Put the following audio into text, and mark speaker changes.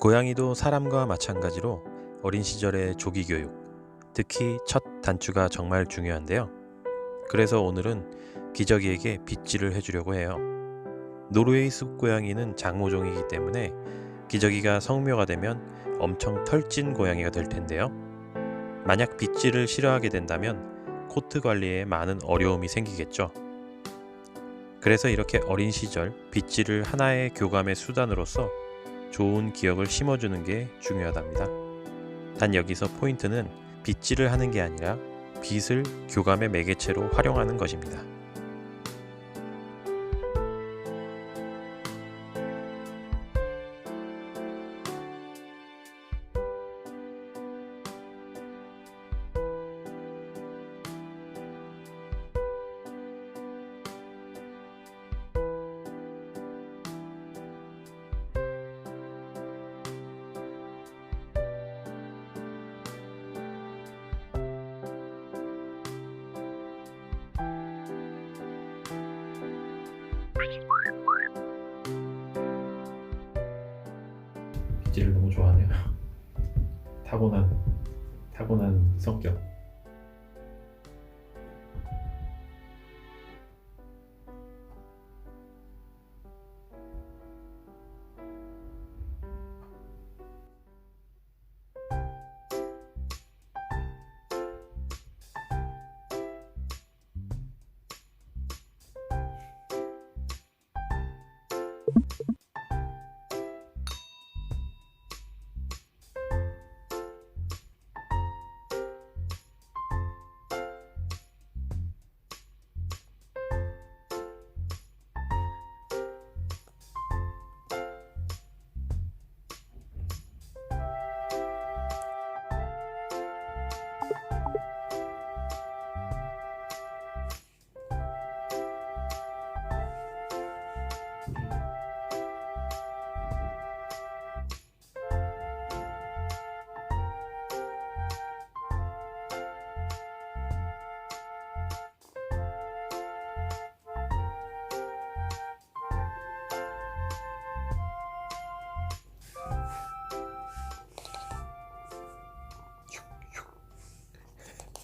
Speaker 1: 고양이도 사람과 마찬가지로 어린 시절의 조기 교육, 특히 첫 단추가 정말 중요한데요. 그래서 오늘은 기저귀에게 빗질을 해주려고 해요. 노르웨이 숲 고양이는 장모종이기 때문에 기저귀가 성묘가 되면 엄청 털찐 고양이가 될 텐데요. 만약 빗질을 싫어하게 된다면 코트 관리에 많은 어려움이 생기겠죠. 그래서 이렇게 어린 시절 빗질을 하나의 교감의 수단으로서 좋은 기억을 심어주는 게 중요하답니다. 단 여기서 포인트는 빗질을 하는 게 아니라 빗을 교감의 매개체로 활용하는 것입니다. 빗질을 너무 좋아하네요. 타고난 타고난 성격.